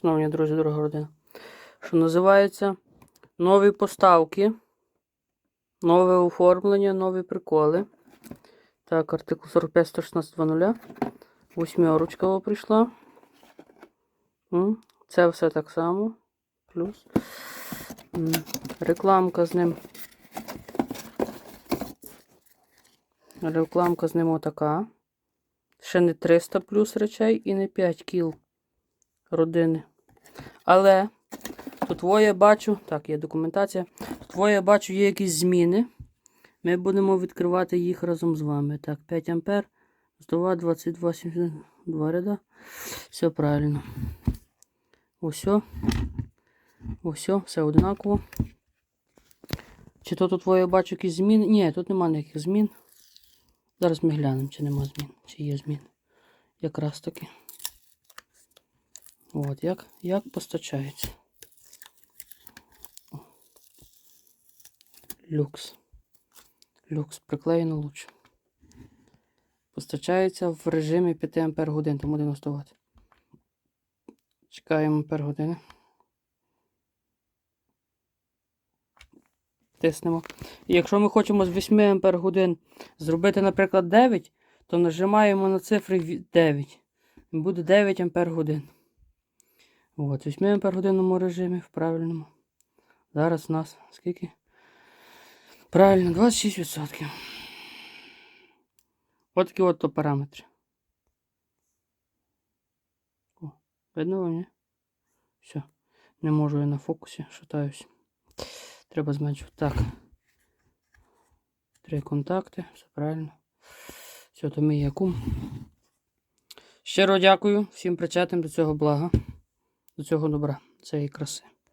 Шановні друзі, дорога родина. Що називається нові поставки, нове оформлення, нові приколи. Так, артикул 45 116 00. Восьмерочка прийшла. Це все так само. Плюс. Рекламка з ним. Рекламка з ним отака. Ще не 300 плюс речей і не 5 кіл родини. Але тут я бачу, так, є документація. Тут я бачу, є якісь зміни. Ми будемо відкривати їх разом з вами. Так, 5 ампер, 102, 22, 72 ряда. Все правильно. Усьо. Усьо, все однаково. Чи то тут я бачу якісь зміни? Ні, тут нема ніяких змін. Зараз ми глянемо, чи нема змін, чи є зміни. Якраз таки. От, як, як постачається. Люкс. Люкс приклеєно лучше. Постачається в режимі 5 ампер годин, тому 90 Вт. Чекаємо ампер години. Тиснемо. І якщо ми хочемо з 8 ампер годин зробити, наприклад, 9, то нажимаємо на цифри 9. Буде 9 ампер годин. От, 8 ампер годинному режимі в правильному. Зараз у нас скільки? Правильно, 26%. От такі от то параметри. О, видно вам, ні? Все. Не можу я на фокусі, шатаюсь. Треба зменшувати. Так. Три контакти, все правильно. Все, то мій якум. Щиро дякую всім причетним до цього блага, до цього добра, цієї краси.